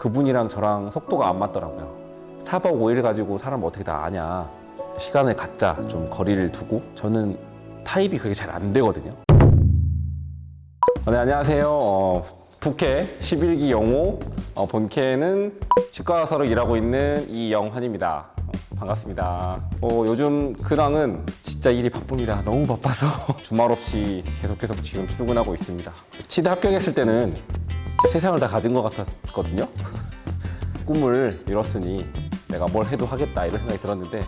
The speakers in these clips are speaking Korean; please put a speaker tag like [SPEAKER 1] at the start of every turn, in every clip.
[SPEAKER 1] 그분이랑 저랑 속도가 안 맞더라고요. 4박 5일 가지고 사람 어떻게 다 아냐. 시간을 갖자. 좀 거리를 두고. 저는 타입이 그게 잘 안 되거든요. 네, 안녕하세요. 어, 북해 11기 영호 어, 본캐는 치과사로 일하고 있는 이영환입니다. 어, 반갑습니다. 어, 요즘 근황은 진짜 일이 바쁩니다. 너무 바빠서 주말 없이 계속 계속 지금 출근하고 있습니다. 치대 합격했을 때는 세상을 다 가진 것 같았거든요. 꿈을 이뤘으니 내가 뭘 해도 하겠다 이런 생각이 들었는데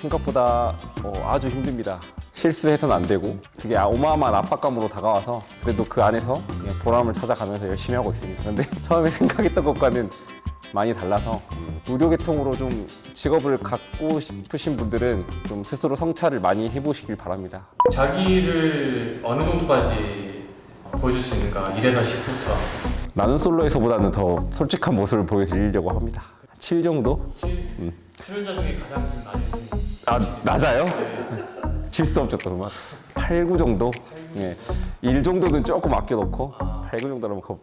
[SPEAKER 1] 생각보다 어, 아주 힘듭니다. 실수해서는 안 되고 그게 어마어마한 압박감으로 다가와서 그래도 그 안에서 보람을 찾아가면서 열심히 하고 있습니다. 근데 처음에 생각했던 것과는 많이 달라서 음, 의료계통으로 좀 직업을 갖고 싶으신 분들은 좀 스스로 성찰을 많이 해보시길 바랍니다.
[SPEAKER 2] 자기를 어느 정도까지 보여줄 수 있는가 1에서 10부터
[SPEAKER 1] 나는 솔로에서보다는 더 솔직한 모습을 보여드리려고 합니다. 7 정도?
[SPEAKER 2] 출연자 중에 가장 많이
[SPEAKER 1] 아 낮아요? 질 수 없죠 또 그만 8, 9 정도? 예. 1 정도는 조금 아껴놓고 8, 9 정도라면 겁...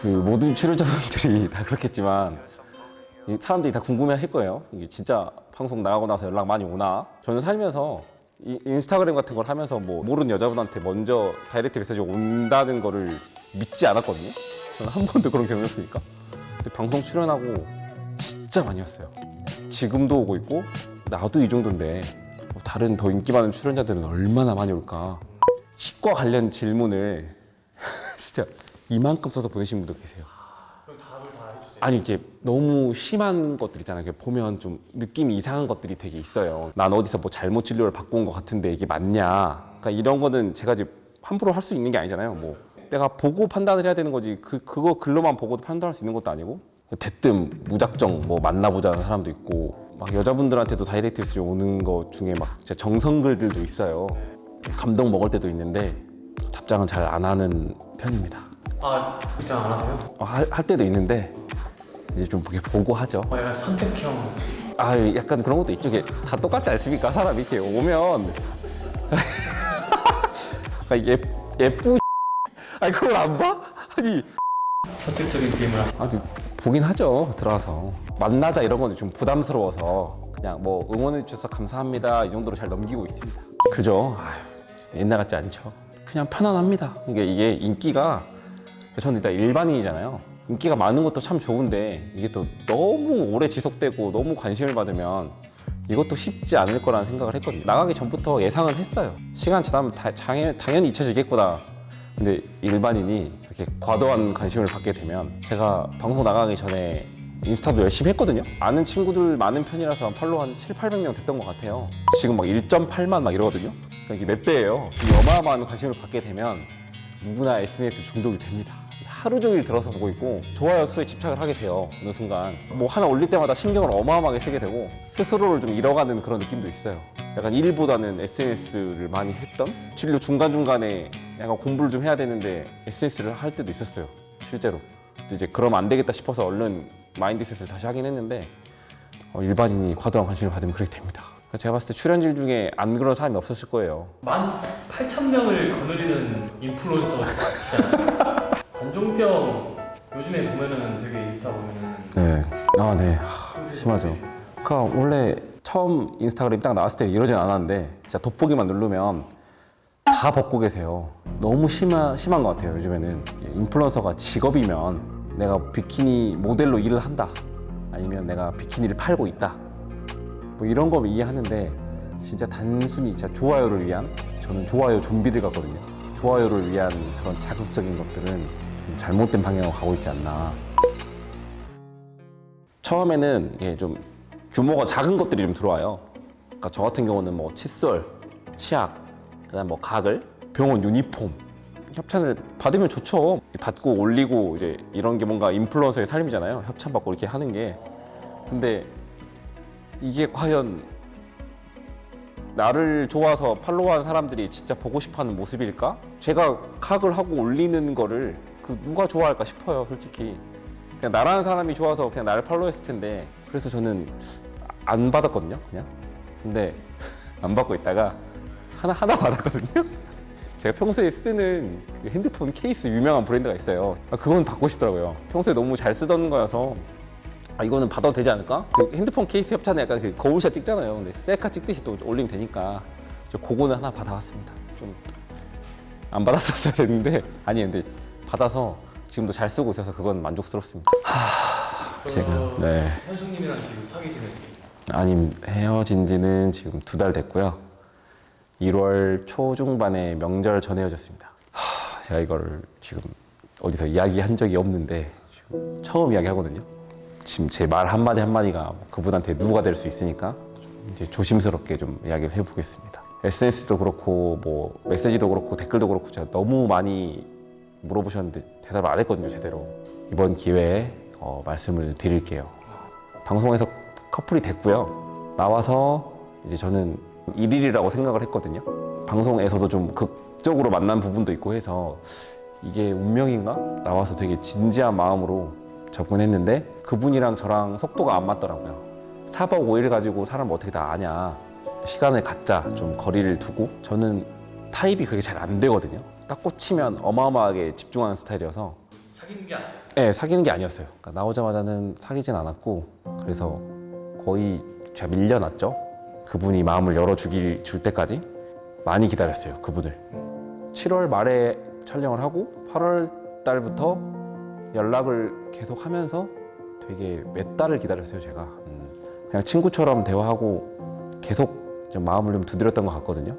[SPEAKER 1] 그 모든 출연자분들이 다 그렇겠지만 이 사람들이 다 궁금해하실 거예요. 이게 진짜 방송 나가고 나서 연락 많이 오나? 저는 살면서 이 인스타그램 같은 걸 하면서 뭐 모르는 여자분한테 먼저 다이렉트 메시지 온다는 거를 믿지 않았거든요. 저는 한 번도 그런 경험이 없으니까. 근데 방송 출연하고 진짜 많이 왔어요. 지금도 오고 있고 나도 이 정도인데 뭐 다른 더 인기 많은 출연자들은 얼마나 많이 올까? 치과 관련 질문을 진짜 이만큼 써서 보내신 분도 계세요.
[SPEAKER 2] 그럼 답을 다 해주세요
[SPEAKER 1] 아니 이게 너무 심한 것들 있잖아요. 이렇게 보면 좀 느낌이 이상한 것들이 되게 있어요. 난 어디서 뭐 잘못 진료를 받고 온 것 같은데 이게 맞냐? 그러니까 이런 거는 제가 이제 함부로 할 수 있는 게 아니잖아요. 뭐 내가 보고 판단을 해야 되는 거지. 그 그거 글로만 보고도 판단할 수 있는 것도 아니고 대뜸 무작정 뭐 만나보자는 사람도 있고 막 여자분들한테도 다이렉트 메시지 오는 것 중에 막 진짜 정성글들도 있어요. 감동 먹을 때도 있는데 답장은 잘 안 하는 편입니다.
[SPEAKER 2] 아 입장 안 하세요?
[SPEAKER 1] 어, 할, 할 때도 있는데 이제 좀 이렇게 보고 하죠.
[SPEAKER 2] 어, 약간 선택형
[SPEAKER 1] 아 약간 그런 것도 있죠. 이게 다 똑같지 않습니까? 사람이 이렇게 오면 아, 예 예쁘 아니 그걸 안 봐? 아니
[SPEAKER 2] 선택적인 하세요
[SPEAKER 1] 아직 보긴 하죠. 들어와서 만나자 이런 건 좀 부담스러워서 그냥 뭐 응원해 주셔서 감사합니다 이 정도로 잘 넘기고 있습니다. 그죠? 아유, 옛날 같지 않죠. 그냥 편안합니다. 이게 이게 인기가 저는 일단 일반인이잖아요. 인기가 많은 것도 참 좋은데 이게 또 너무 오래 지속되고 너무 관심을 받으면 이것도 쉽지 않을 거라는 생각을 했거든요. 나가기 전부터 예상을 했어요. 시간 지나면 다, 당연, 당연히 잊혀지겠구나. 근데 일반인이 이렇게 과도한 관심을 받게 되면 제가 방송 나가기 전에 인스타도 열심히 했거든요. 아는 친구들 많은 편이라서 한 팔로우 한 7, 800명 됐던 것 같아요. 지금 막 1.8만 막 이러거든요. 그러니까 이게 몇 배예요. 이 어마어마한 관심을 받게 되면 누구나 SNS 중독이 됩니다. 하루 종일 들어서 보고 있고 좋아요 수에 집착을 하게 돼요. 어느 순간 뭐 하나 올릴 때마다 신경을 어마어마하게 쓰게 되고 스스로를 좀 잃어가는 그런 느낌도 있어요. 약간 일보다는 SNS를 많이 했던 진료 중간 중간에 약간 공부를 좀 해야 되는데 SNS를 할 때도 있었어요. 실제로 이제 그러면 안 되겠다 싶어서 얼른 마인드셋을 다시 하긴 했는데 어, 일반인이 과도한 관심을 받으면 그렇게 됩니다. 그래서 제가 봤을 때 출연진 중에 안 그런 사람이 없었을 거예요.
[SPEAKER 2] 18,000명을 거느리는 인플루언서시잖 관종병 요즘에 보면은 되게 인스타 보면은
[SPEAKER 1] 네. 아, 네. 하, 심하죠. 그러니까 원래 처음 인스타그램 딱 나왔을 때 이러진 않았는데 진짜 돋보기만 누르면 다 벗고 계세요. 너무 심하, 심한 것 같아요, 요즘에는. 예, 인플루언서가 직업이면 내가 비키니 모델로 일을 한다. 아니면 내가 비키니를 팔고 있다. 뭐 이런 거면 이해하는데 진짜 단순히 진짜 좋아요를 위한 저는 좋아요 좀비들 같거든요. 좋아요를 위한 그런 자극적인 것들은 좀 잘못된 방향으로 가고 있지 않나. 처음에는 이게 좀 규모가 작은 것들이 좀 들어와요. 그러니까 저 같은 경우는 뭐 칫솔, 치약, 그다음 뭐 가글, 병원 유니폼 협찬을 받으면 좋죠. 받고 올리고 이제 이런 게 뭔가 인플루언서의 삶이잖아요. 협찬 받고 이렇게 하는 게. 근데 이게 과연 나를 좋아서 팔로우한 사람들이 진짜 보고 싶어하는 모습일까? 제가 각을 하고 올리는 거를 그 누가 좋아할까 싶어요, 솔직히. 그냥 나라는 사람이 좋아서 그냥 나를 팔로우 했을 텐데 그래서 저는 안 받았거든요, 그냥. 근데 안 받고 있다가 하나 하나 받았거든요. 제가 평소에 쓰는 그 핸드폰 케이스 유명한 브랜드가 있어요. 아, 그건 받고 싶더라고요. 평소에 너무 잘 쓰던 거여서 아 이거는 받아도 되지 않을까? 그 핸드폰 케이스 협찬에 약간 그 거울샷 찍잖아요. 근데 셀카 찍듯이 또 올리면 되니까 저 그거는 하나 받아왔습니다. 좀 안 받았었어야 됐는데 아니 근데 받아서 지금도 잘 쓰고 있어서 그건 만족스럽습니다. 제가 네
[SPEAKER 2] 현숙님이랑 지금 사귀 지는
[SPEAKER 1] 아님 헤어진 지는 지금 두 달 됐고요. 1월 초중반에 명절 전에 헤어졌습니다. 하, 제가 이걸 지금 어디서 이야기한 적이 없는데 지금 처음 이야기하거든요. 지금 제 말 한마디 한마디가 그분한테 누가 될 수 있으니까 좀 이제 조심스럽게 좀 이야기를 해보겠습니다. SNS도 그렇고 뭐 메시지도 그렇고 댓글도 그렇고 제가 너무 많이 물어보셨는데 대답을 안 했거든요 제대로. 이번 기회에 어, 말씀을 드릴게요. 방송에서 커플이 됐고요. 나와서 이제 저는 일일이라고 생각을 했거든요. 방송에서도 좀 극적으로 만난 부분도 있고 해서 이게 운명인가? 나와서 되게 진지한 마음으로 접근했는데 그분이랑 저랑 속도가 안 맞더라고요. 4박 5일 가지고 사람 어떻게 다 아냐. 시간을 갖자. 좀 거리를 두고. 저는 타입이 그게 잘 안 되거든요. 딱 꽂히면 어마어마하게 집중하는 스타일이어서
[SPEAKER 2] 사귀는 게 아니었어요.
[SPEAKER 1] 네, 사귀는 게 아니었어요. 그러니까 나오자마자는 사귀진 않았고 그래서 거의 제가 밀려났죠. 그분이 마음을 열어주길 줄 때까지 많이 기다렸어요. 그분을. 7월 말에 촬영을 하고 8월 달부터 연락을 계속 하면서 되게 몇 달을 기다렸어요. 제가 음, 그냥 친구처럼 대화하고 계속 좀 마음을 좀 두드렸던 것 같거든요.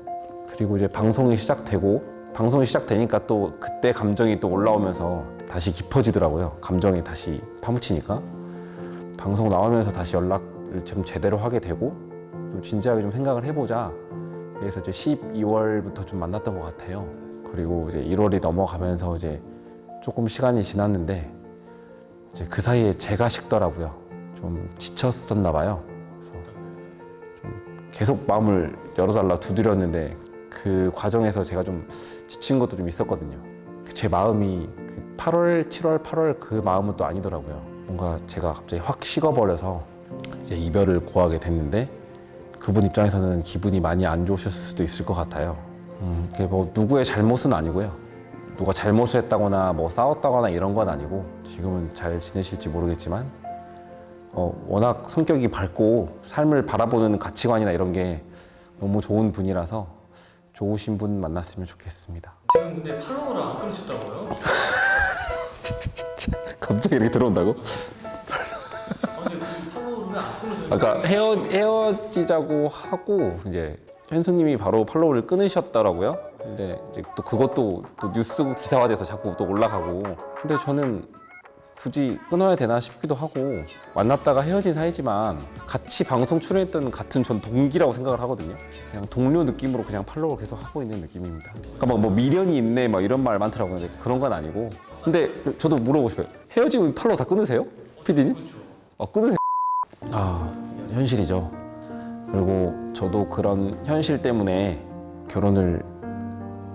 [SPEAKER 1] 그리고 이제 방송이 시작되고 방송이 시작되니까 또 그때 감정이 또 올라오면서 다시 깊어지더라고요. 감정이 다시 파묻히니까 방송 나오면서 다시 연락을 좀 제대로 하게 되고 좀 진지하게 좀 생각을 해보자. 그래서 이제 12월부터 좀 만났던 것 같아요. 그리고 이제 1월이 넘어가면서 이제 조금 시간이 지났는데 이제 그 사이에 제가 식더라고요. 좀 지쳤었나 봐요. 그래서 좀 계속 마음을 열어달라 두드렸는데 그 과정에서 제가 좀 지친 것도 좀 있었거든요. 제 마음이 그 8월, 7월, 8월 그 마음은 또 아니더라고요. 뭔가 제가 갑자기 확 식어버려서 이제 이별을 고하게 됐는데 그분 입장에서는 기분이 많이 안 좋으셨을 수도 있을 것 같아요. 음, 그게 뭐 누구의 잘못은 아니고요. 누가 잘못을 했다거나 뭐 싸웠다거나 이런 건 아니고 지금은 잘 지내실지 모르겠지만 어, 워낙 성격이 밝고 삶을 바라보는 가치관이나 이런 게 너무 좋은 분이라서 좋으신 분 만났으면 좋겠습니다.
[SPEAKER 2] 지금 근데 팔로우를 안 끊으셨다고요?
[SPEAKER 1] 갑자기 이렇게 들어온다고?
[SPEAKER 2] 아니 그 팔로우를 왜 안 끊으셨어요?
[SPEAKER 1] 아까 헤어 헤어지자고 하고 이제 현수님이 바로 팔로우를 끊으셨더라고요. 근데 이제 또 그것도 또 뉴스 기사화돼서 자꾸 또 올라가고. 근데 저는 굳이 끊어야 되나 싶기도 하고 만났다가 헤어진 사이지만 같이 방송 출연했던 같은 전 동기라고 생각을 하거든요. 그냥 동료 느낌으로 그냥 팔로우 계속 하고 있는 느낌입니다. 그러니까 막 뭐 미련이 있네 막 이런 말 많더라고요. 근데 그런 건 아니고. 근데 저도 물어보고 싶어요. 헤어지면 팔로우 다 끊으세요? 피디님? 어, 끊으세요. 아, 현실이죠. 그리고 저도 그런 현실 때문에 결혼을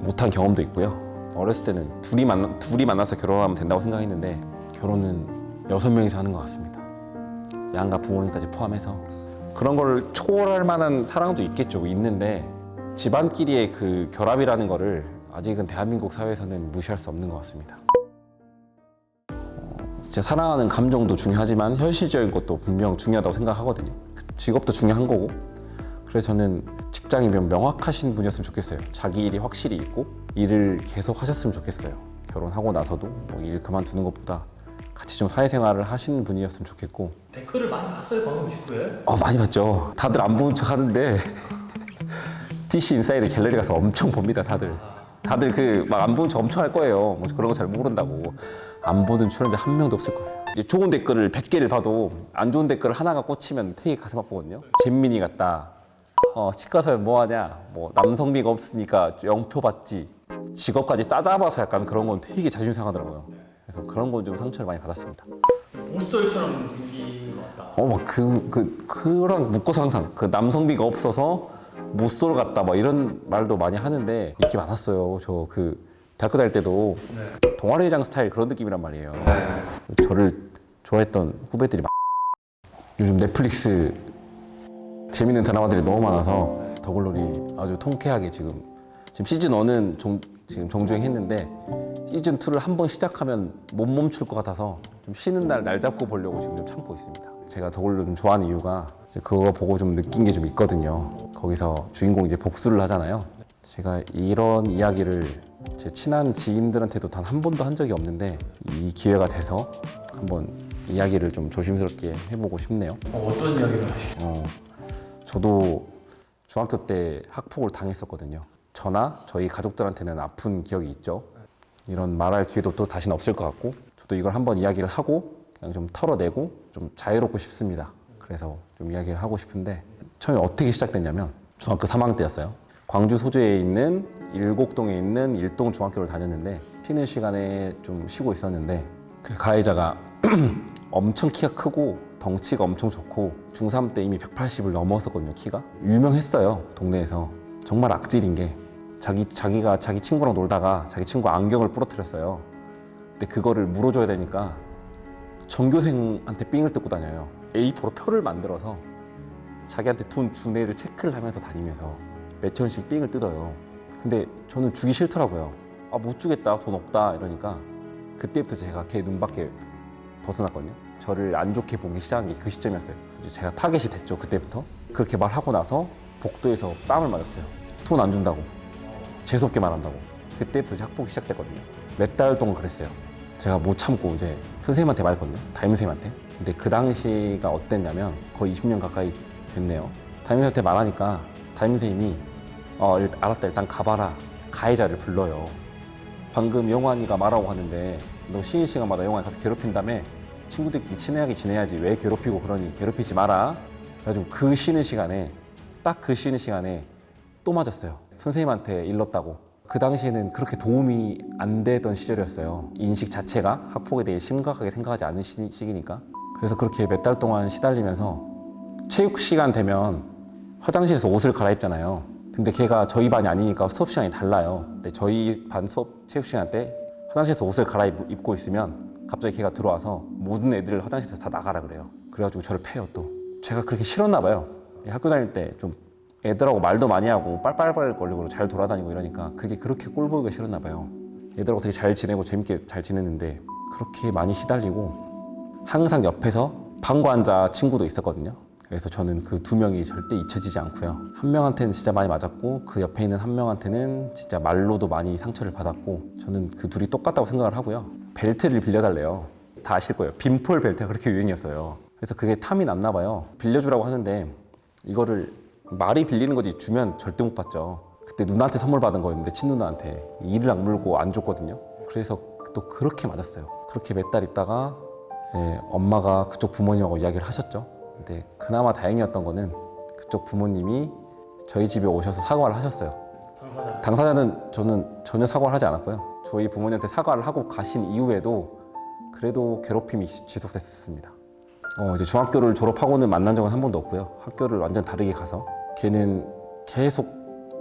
[SPEAKER 1] 못한 경험도 있고요. 어렸을 때는 둘이 만나, 둘이 만나서 결혼하면 된다고 생각했는데 결혼은 여섯 명이서 하는 것 같습니다. 양가 부모님까지 포함해서 그런 걸 초월할 만한 사랑도 있겠죠. 있는데 집안끼리의 그 결합이라는 거를 아직은 대한민국 사회에서는 무시할 수 없는 것 같습니다. 제 사랑하는 감정도 중요하지만 현실적인 것도 분명 중요하다고 생각하거든요. 그 직업도 중요한 거고. 그래서 저는 직장이면 명확하신 분이었으면 좋겠어요. 자기 일이 확실히 있고 일을 계속 하셨으면 좋겠어요. 결혼하고 나서도 뭐 일 그만두는 것보다 같이 좀 사회생활을 하시는 분이었으면 좋겠고.
[SPEAKER 2] 댓글을 많이 봤어요 방금 직후에?
[SPEAKER 1] 어 많이 봤죠. 다들 안 보는 척 하는데 DC 인사이드 갤러리 가서 엄청 봅니다. 다들. 다들 그 막 안 보는 척 엄청 할 거예요. 뭐 그런 거 잘 모른다고. 안 보는 출연자 한 명도 없을 거예요. 이제 좋은 댓글을 100개를 봐도 안 좋은 댓글 하나가 꽂히면 되게 가슴 아프거든요. 잼민이 같다. 어, 치과서에 뭐 하냐? 뭐 남성미가 없으니까 영표 받지. 직업까지 싸잡아서 약간 그런 건 되게 자존심 상하더라고요. 그래서 그런 건 좀 상처를 많이 받았습니다.
[SPEAKER 2] 옷설처럼 생긴 것 같다.
[SPEAKER 1] 어, 막 그, 그, 그랑 묶어서 항상 그 남성비가 없어서 못쏠 같다, 막 이런 말도 많이 하는데 인기 많았어요. 저 그 대학교 다닐 때도
[SPEAKER 2] 네.
[SPEAKER 1] 동아리장 스타일 그런 느낌이란 말이에요. 저를 좋아했던 후배들이 막 요즘 넷플릭스 재밌는 드라마들이 너무 많아서 더글로리 아주 통쾌하게 지금 지금 시즌 1은 좀 지금 정주행했는데 시즌 2를 한 번 시작하면 못 멈출 것 같아서 좀 쉬는 날 날 잡고 보려고 지금 좀 참고 있습니다. 제가 더글로 좀 좋아하는 이유가 그거 보고 좀 느낀 게 좀 있거든요. 거기서 주인공 이제 복수를 하잖아요. 제가 이런 이야기를 제 친한 지인들한테도 단 한 번도 한 적이 없는데 이 기회가 돼서 한번 이야기를 좀 조심스럽게 해보고 싶네요.
[SPEAKER 2] 어, 어떤 이야기를 하시죠?
[SPEAKER 1] 어, 저도 중학교 때 학폭을 당했었거든요. 저나 저희 가족들한테는 아픈 기억이 있죠. 이런 말할 기회도 또 다시는 없을 것 같고, 저도 이걸 한번 이야기를 하고 그냥 좀 털어내고 좀 자유롭고 싶습니다. 그래서 좀 이야기를 하고 싶은데 처음에 어떻게 시작됐냐면 중학교 3학년 때였어요. 광주 소재에 있는 일곡동에 있는 일동 중학교를 다녔는데 쉬는 시간에 좀 쉬고 있었는데 그 가해자가 엄청 키가 크고 덩치가 엄청 좋고 중3 때 이미 180을 넘었었거든요 키가 유명했어요 동네에서 정말 악질인 게 자기 자기가 자기 친구랑 놀다가 자기 친구 안경을 부러뜨렸어요 근데 그거를 물어줘야 되니까 전교생한테 삥을 뜯고 다녀요 A4로 표를 만들어서 자기한테 돈준 애를 체크를 하면서 다니면서 몇천 원씩 삥을 뜯어요 근데 저는 주기 싫더라고요 아 못 주겠다 돈 없다 이러니까 그때부터 제가 걔 눈밖에 벗어났거든요. 저를 안 좋게 보기 시작한 게 그 시점이었어요. 이제 제가 타겟이 됐죠. 그때부터 그렇게 말하고 나서 복도에서 뺨을 맞았어요. 돈 안 준다고 재수없게 말한다고. 그때부터 이제 학폭이 시작됐거든요. 몇 달 동안 그랬어요. 제가 못 참고 이제 선생님한테 말했거든요. 담임 선생님한테. 근데 그 당시가 어땠냐면 거의 20년 가까이 됐네요. 담임 선생님한테 말하니까 담임 선생님이 어 일- 알았다 일단 가봐라 가해자를 불러요. 방금 영환이가 말하고 하는데 너 쉬는 시간마다 영환이 가서 괴롭힌 다음에 친구들끼리 친하게 지내야지 왜 괴롭히고 그러니 괴롭히지 마라 그래가지고 그 쉬는 시간에 딱 그 쉬는 시간에 또 맞았어요 선생님한테 일렀다고 그 당시에는 그렇게 도움이 안 되던 시절이었어요 인식 자체가 학폭에 대해 심각하게 생각하지 않은 시, 시기니까 그래서 그렇게 몇 달 동안 시달리면서 체육 시간 되면 화장실에서 옷을 갈아입잖아요. 근데 걔가 저희 반이 아니니까 수업 시간이 달라요. 근데 저희 반 수업 체육 시간 때 화장실에서 옷을 갈아입고 있으면 갑자기 걔가 들어와서 모든 애들을 화장실에서 다 나가라 그래요. 그래가지고 저를 패요 또. 제가 그렇게 싫었나 봐요. 학교 다닐 때 좀 애들하고 말도 많이 하고 빨빨빨거리고 잘 돌아다니고 이러니까 그게 그렇게 꼴 보기가 싫었나 봐요. 애들하고 되게 잘 지내고 재밌게 잘 지냈는데 그렇게 많이 시달리고 항상 옆에서 방관자 친구도 있었거든요. 그래서 저는 그 두 명이 절대 잊혀지지 않고요. 한 명한테는 진짜 많이 맞았고 그 옆에 있는 한 명한테는 진짜 말로도 많이 상처를 받았고 저는 그 둘이 똑같다고 생각을 하고요. 벨트를 빌려달래요. 다 아실 거예요. 빈폴 벨트가 그렇게 유행이었어요. 그래서 그게 탐이 났나 봐요. 빌려주라고 하는데 이거를 말이 빌리는 거지 주면 절대 못 받죠. 그때 누나한테 선물 받은 거였는데 친누나한테 이를 악물고 안 줬거든요. 그래서 또 그렇게 맞았어요. 그렇게 몇 달 있다가 이제 엄마가 그쪽 부모님하고 이야기를 하셨죠. 근데 그나마 다행이었던 거는 그쪽 부모님이 저희 집에 오셔서 사과를 하셨어요.
[SPEAKER 2] 당사자.
[SPEAKER 1] 당사자는 저는 전혀 사과를 하지 않았고요. 저희 부모님한테 사과를 하고 가신 이후에도 그래도 괴롭힘이 지- 지속됐습니다. 어, 이제 중학교를 졸업하고는 만난 적은 한 번도 없고요. 학교를 완전 다르게 가서 걔는 계속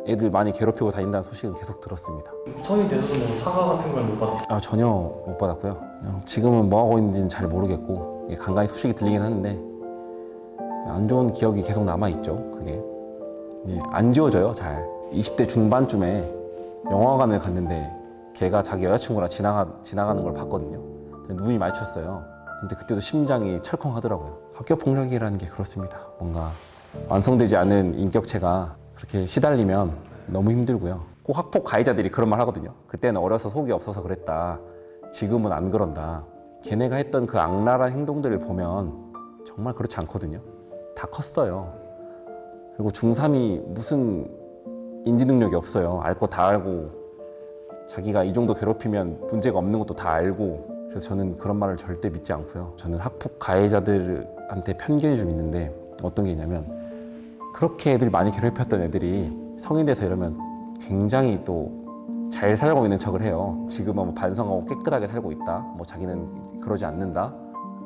[SPEAKER 1] 애들 많이 괴롭히고 다닌다는 소식을 계속 들었습니다.
[SPEAKER 2] 성인 돼서도 뭐 사과 같은 걸 못 받았어요.
[SPEAKER 1] 아, 전혀 못 받았고요. 그냥 지금은 뭐 하고 있는지는 잘 모르겠고 이게 간간히 소식이 들리긴 하는데 안 좋은 기억이 계속 남아 있죠. 그게 예, 안 지워져요. 잘 20대 중반쯤에 영화관을 갔는데 걔가 자기 여자친구랑 지나가 지나가는 걸 봤거든요. 근데 눈이 마주쳤어요. 근데 그때도 심장이 철컹하더라고요. 학교 폭력이라는 게 그렇습니다. 뭔가 완성되지 않은 인격체가 그렇게 시달리면 너무 힘들고요. 꼭 학폭 가해자들이 그런 말 하거든요. 그때는 어려서 속이 없어서 그랬다. 지금은 안 그런다. 걔네가 했던 그 악랄한 행동들을 보면 정말 그렇지 않거든요. 다 컸어요. 그리고 중3이 무슨 인지 능력이 없어요. 알 거 다 알고 자기가 이 정도 괴롭히면 문제가 없는 것도 다 알고 그래서 저는 그런 말을 절대 믿지 않고요. 저는 학폭 가해자들한테 편견이 좀 있는데 어떤 게 있냐면 그렇게 애들 많이 괴롭혔던 애들이 성인 돼서 이러면 굉장히 또 잘 살고 있는 척을 해요. 지금은 뭐 반성하고 깨끗하게 살고 있다. 뭐 자기는 그러지 않는다.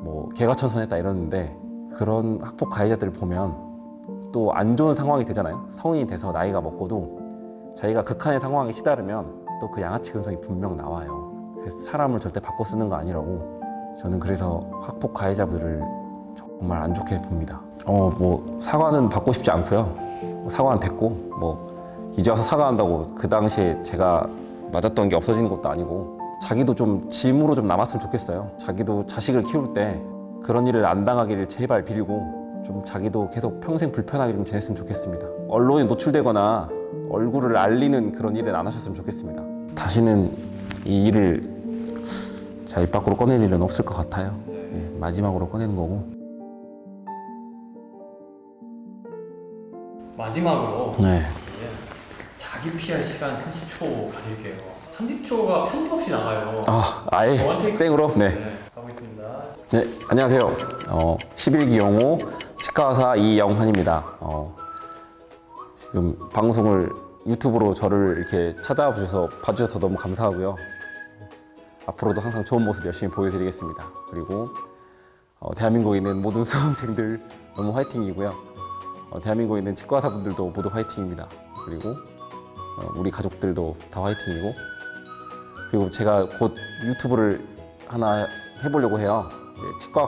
[SPEAKER 1] 뭐 개가천선했다 이러는데 그런 학폭 가해자들을 보면 또 안 좋은 상황이 되잖아요. 성인이 돼서 나이가 먹고도 자기가 극한의 상황에 시달으면 또 그 양아치 근성이 분명 나와요. 그래서 사람을 절대 바꿔 쓰는 거 아니라고 저는 그래서 학폭 가해자들을 정말 안 좋게 봅니다. 어, 뭐 사과는 받고 싶지 않고요. 뭐 사과는 됐고 뭐 이제 와서 사과한다고 그 당시에 제가 맞았던 게 없어지는 것도 아니고 자기도 좀 짐으로 좀 남았으면 좋겠어요. 자기도 자식을 키울 때 그런 일을 안 당하기를 제발 빌고 좀 자기도 계속 평생 불편하게 좀 지냈으면 좋겠습니다. 언론에 노출되거나 얼굴을 알리는 그런 일은 안 하셨으면 좋겠습니다. 다시는 이 일을 자 입 밖으로 꺼낼 일은 없을 것 같아요. 예, 마지막으로 꺼내는 거고.
[SPEAKER 2] 마지막으로
[SPEAKER 1] 네.
[SPEAKER 2] 예, 자기 PR 시간 30초 가질게요. 30초가 편집 없이 나가요.
[SPEAKER 1] 아 아예. 생으로 네.
[SPEAKER 2] 네, 가고 있습니다.
[SPEAKER 1] 네, 안녕하세요. 어, 11기 영호 치과의사 이영환입니다. 어, 지금 방송을 유튜브로 저를 이렇게 찾아와 주셔서 봐주셔서 너무 감사하고요. 앞으로도 항상 좋은 모습 열심히 보여드리겠습니다. 그리고 어, 대한민국에 있는 모든 수험생들 너무 화이팅이고요. 어, 대한민국에 있는 치과의사분들도 모두 화이팅입니다. 그리고 어, 우리 가족들도 다 화이팅이고 그리고 제가 곧 유튜브를 하나 해보려고 해요. 네, 치과